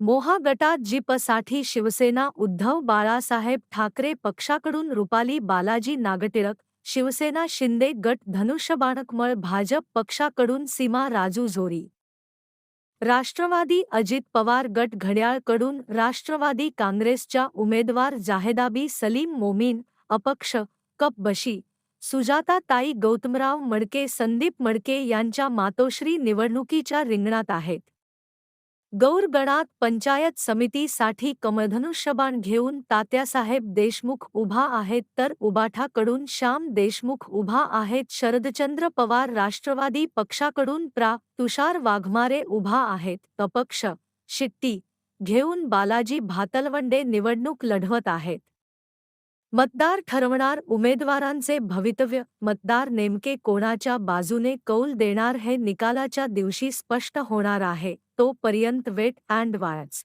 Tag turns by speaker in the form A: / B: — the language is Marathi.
A: मोहा गटात जीपसाठी शिवसेना उद्धव बाळासाहेब ठाकरे पक्षाकडून रुपाली बालाजी नागटिळक शिवसेना शिंदे गट धनुष्यबाणकमळ भाजप पक्षाकडून सीमा राजू झोरी. राष्ट्रवादी अजित पवार गट घड्याळकडून राष्ट्रवादी काँग्रेसच्या उमेदवार जाहेदाबी सलीम मोमीन अपक्ष कप बशी सुजाता ताई गौतमराव मडके संदीप मडके यांच्या मातोश्री निवडणुकीच्या रिंगणात आहेत. गौरगणात पंचायत समितीसाठी कमधनुष्यबाण घेऊन तात्यासाहेब देशमुख उभा आहेत तर उबाठाकडून श्याम देशमुख उभा आहेत. शरदचंद्र पवार राष्ट्रवादी पक्षाकडून प्रा. तुषार वाघमारे उभा आहेत. अपक्ष शिट्टी घेऊन बालाजी भातलवंडे निवडणूक लढवत आहेत. मतदार ठरवणार उमेदवारांचे भवितव्य. मतदार नेमके कोणाच्या बाजूने कौल देणार हे निकालाच्या दिवशी स्पष्ट होणार आहे. तोपर्यंत वेट अँड वाच.